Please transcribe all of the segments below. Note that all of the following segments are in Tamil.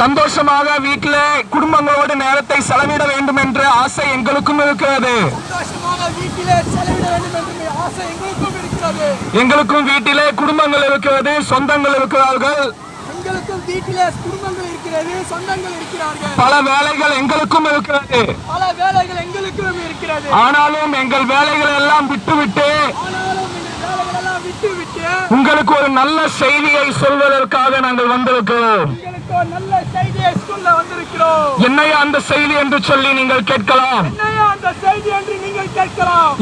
சந்தோஷமாக வீட்டில குடும்பங்களோடு நேரத்தை செலவிட வேண்டும் என்ற ஆசை எங்களுக்கும் இருக்கிறது. எங்களுக்கும் வீட்டிலே குடும்பங்கள் இருக்கிறது சொந்தங்கள் இருக்கிறார்கள். பல வேலைகள் எங்களுக்கும் இருக்கிறது. பல வேலைகள் எங்களுக்கும் இருக்கிறது. ஆனாலும் எங்கள் வேலைகளை எல்லாம் விட்டுவிட்டு உங்களுக்கு ஒரு நல்ல செய்தியை சொல்வதற்காக நாங்கள் வந்திருக்கிறோம். என்னையா அந்த செய்தி என்று சொல்லி நீங்கள் கேட்கலாம்?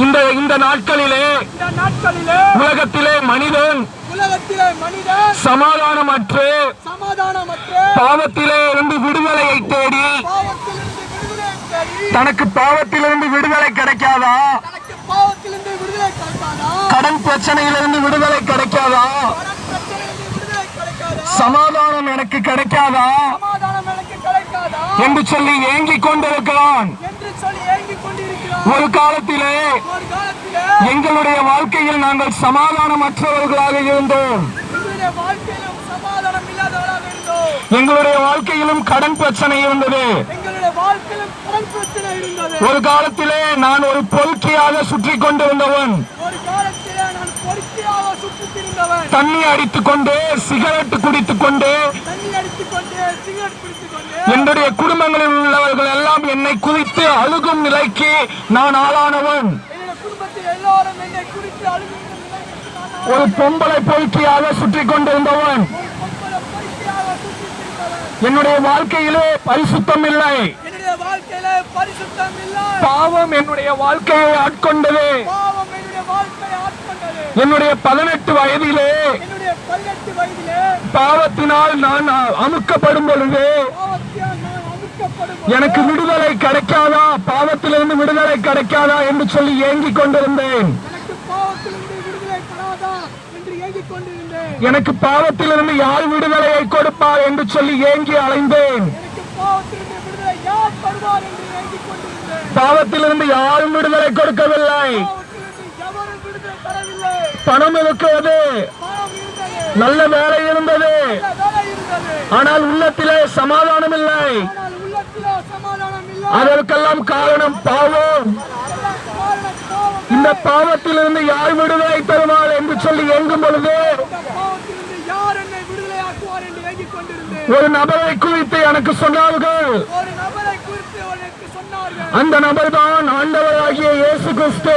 இந்த இந்த நாட்களிலே உலகத்திலே மனிதன் சமாதானமற்று பாவத்திலே இருந்து விடுதலையை தேடி தனக்கு பாவத்திலிருந்து விடுதலை கிடைக்காதா தனக்கு பாவத்திலிருந்து விடுதலை கிடைக்காதா கடன் பிரச்சனையிலிருந்து விடுதலை கிடைக்காதா? சமாதானம் எனக்கு கிடைக்காதா? என்று சொல்லி ஏங்கிக் கொண்டிருக்கிறான். ஒரு காலத்திலே எங்களுடைய வாழ்க்கையில் நாங்கள் சமாதானமற்றவர்களாக இருந்தோம். எங்களுடைய வாழ்க்கையிலும் சமாதானம் இல்லாதவளாக இருந்தோம். எங்களுடைய வாழ்க்கையிலும் கடன் பிரச்சனை இருந்தது. ஒரு காலத்திலே நான் ஒரு பொறுக்கியாக சுற்றி கொண்டிருந்தவன். தண்ணி அடித்துக் கொண்டு சிகரெட் குடித்துக் கொண்டு. என்னுடைய குடும்பங்களில் உள்ளவர்கள் எல்லாம் என்னை குறித்து அழுகும் நிலைக்கு நான் ஆளானவன். ஒரு பொம்பளை பொறுக்கியாக சுற்றி கொண்டிருந்தவன். என்னுடைய வாழ்க்கையிலே பரிசுத்தம் இல்லை. வாழ்க்கையில பரிசுத்தம் இல்லை. பாவம் என்னுடைய வாழ்க்கையை ஆட்கொண்டது. பாவம் என்னுடைய வாழ்க்கையை ஆட்கொண்டது. என்னுடைய பதினெட்டு வயதிலே என்னுடைய பதினெட்டு வயதிலே பாவத்தினால் நான் அமுக்கப்படும் பொழுது எனக்கு விடுதலை கிடைக்காதா? பாவத்திலிருந்து விடுதலை கிடைக்காதா என்று சொல்லி ஏங்கிக் கொண்டிருந்தேன். எனக்கு பாவத்திலிருந்து யார் விடுதலையை கொடுப்பார் என்று சொல்லி ஏங்கி அலைந்தேன். பாவத்திலிருந்து யாரும் விடுதலை கொடுக்கவில்லை. பணம் இருக்கிறது நல்ல வேலை இருந்தது. ஆனால் உள்ளத்திலே சமாதானம் இல்லை. அதற்கெல்லாம் காரணம் பாவம். இந்த பாவத்திலிருந்து யார் விடுதலை தருவார் என்று சொல்லி ஏங்கும் பொழுது இந்த பாவத்திலிருந்து யார் என்னை விடுதலையாக்குவார் என்று ஏங்கிக் கொண்டிருந்தேன் ஒரு நபரை குறித்து எனக்கு சொன்னார்கள். அந்த நபர் தான் ஆண்டவராகிய இயேசு கிறிஸ்து.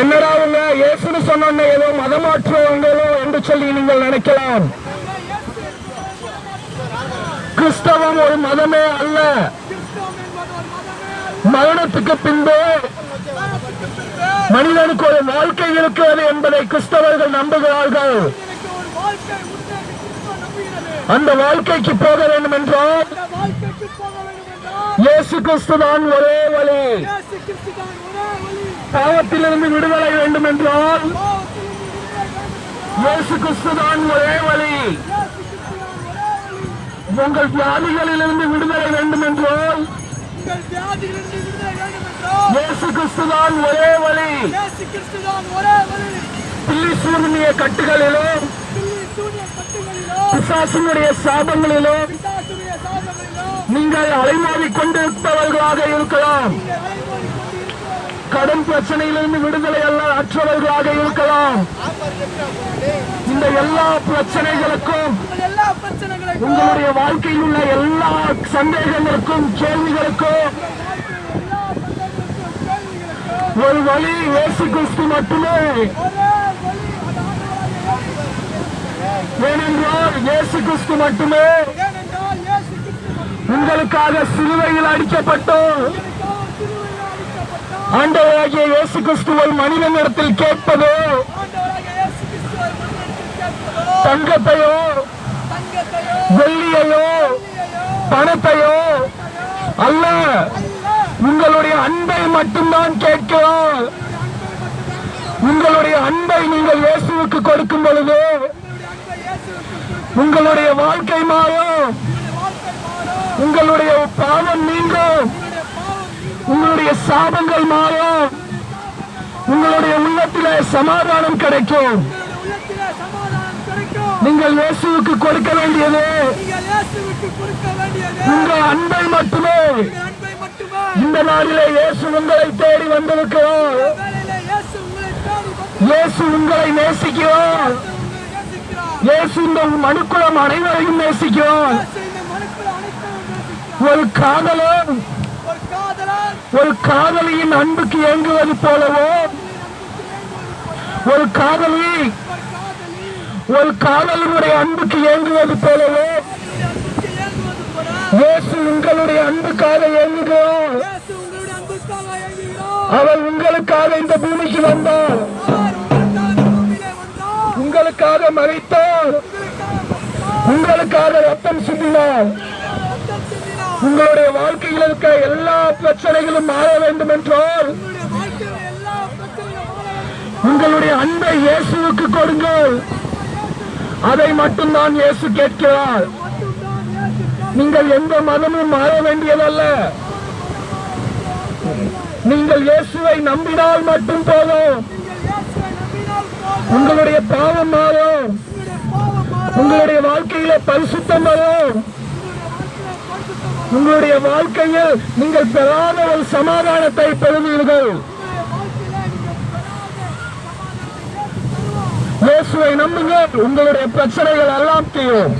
என்னடா அவங்க இயேசுன்னு சொன்ன ஏதோ மதமாற்றுவங்களோ என்று சொல்லி நீங்கள் நினைக்கலாம். கிறிஸ்தவம் ஒரு மதமே அல்ல. மரணத்துக்கு பின்பு. மனிதனுக்கு ஒரு வாழ்க்கை இருக்கிறது என்பதை கிறிஸ்தவர்கள் நம்புகிறார்கள். அந்த வாழ்க்கைக்கு போக வேண்டும் என்றால் இயேசு கிறிஸ்து தான் ஒரே வழி. பாவத்திலிருந்து விடுதலை வேண்டும் என்றால் இயேசு கிறிஸ்து தான் ஒரே வழி. உங்கள் வியாதிகளிலிருந்து விடுதலை வேண்டும் என்றால் இயேசு கிறிஸ்து தான் ஒரே வழி. பில்லி சூழ்நிய கட்டுகளிலும் பிசாசினுடைய சாபங்களிலோ நீங்கள் அலைமோதி கொண்டிருப்பவர்களாக இருக்கலாம். கடன் பிரச்சனையிலிருந்து விடுதலை அல்ல அற்றவர்களாக இருக்கலாம். இந்த எல்லா பிரச்சனைகளுக்கும் உங்களுடைய வாழ்க்கையில் உள்ள எல்லா சந்தேகங்களுக்கும் கேள்விகளுக்கும் எல்லா சந்தேகங்களுக்கும் கேள்விகளுக்கும் ஒரு வழி இயேசு கிறிஸ்து மட்டுமே ஒரே வழி அது ஆண்டவராகிய இயேசு கிறிஸ்து. ஏனென்றால் இயேசு கிறிஸ்து மட்டுமே. உங்களுக்காக சிலுவையில் அடிக்கப்பட்டோம். ஆண்டவராகிய இயேசு கிறிஸ்துவை மனிதனிடத்தில் கேட்பதோ, தங்கத்தையோ வெள்ளியையோ பணத்தையோ அல்ல. அல்ல, உங்களுடைய அன்பை மட்டும்தான் கேட்கிறோம். உங்களுடைய அன்பை நீங்கள் இயேசுவுக்கு கொடுக்கும் பொழுது உங்களுடைய அன்பை இயேசுவுக்கு கொடுத்து உங்களுடைய வாழ்க்கை மாறும். உங்களுடைய பாவம் நீங்கும். உங்களுடைய சாபங்கள் மாறும். உங்களுடைய உள்ளத்தில் சமாதானம் கிடைக்கும். நீங்கள் இயேசுவுக்கு கொடுக்க வேண்டியது. உங்கள் அன்பை மட்டுமே. இந்த நாளிலே இயேசு உங்களை தேடி வந்திருக்கிறோம் இயேசு உங்களை நேசிக்கிறோம் இயேசு இந்த மனுக்குளம் அனைவரையும் நேசிக்கிறார் ஒரு காதலன் ஒரு காதலியின் அன்புக்கு ஏங்குவது போலவோ? ஒரு காதலி ஒரு காதலி. ஒரு காதலனுடைய அன்புக்கு ஏங்குவது போலவோ? இயேசு உங்களுடைய அன்புக்காக ஏங்குகிறார். அவர் உங்களுக்காக இந்த பூமிக்கு வந்தார். ரத்தம் அழைத்து உங்களுக்காக ரத்தம் சிந்தினார் உங்களுடைய வாழ்க்கையில் இருக்க எல்லா பிரச்சனைகளும் மாற வேண்டும் என்றால் உங்களுடைய அன்பை இயேசுவுக்கு கொடுங்கள். அதை மட்டும்தான் கேட்கிறார் மட்டும்தான் இயேசு கேட்கிறார். நீங்கள் எந்த மதமும் மாற வேண்டியதல்ல. நீங்கள் இயேசுவை நம்பினால் மட்டும் போதும் நீங்கள் இயேசுவை நம்பினால் போதும். உங்களுடைய பாவம் மாறும் உங்களுடைய உங்களுடைய வாழ்க்கையில பரிசுத்தம் வரும் உங்களுடைய வாழ்க்கையில் நீங்கள் பெறாத ஒரு சமாதானத்தை பெறுவீர்கள். இயேசுவை நம்புங்கள் உங்களுடைய பிரச்சனைகள் எல்லாம் தீரும்.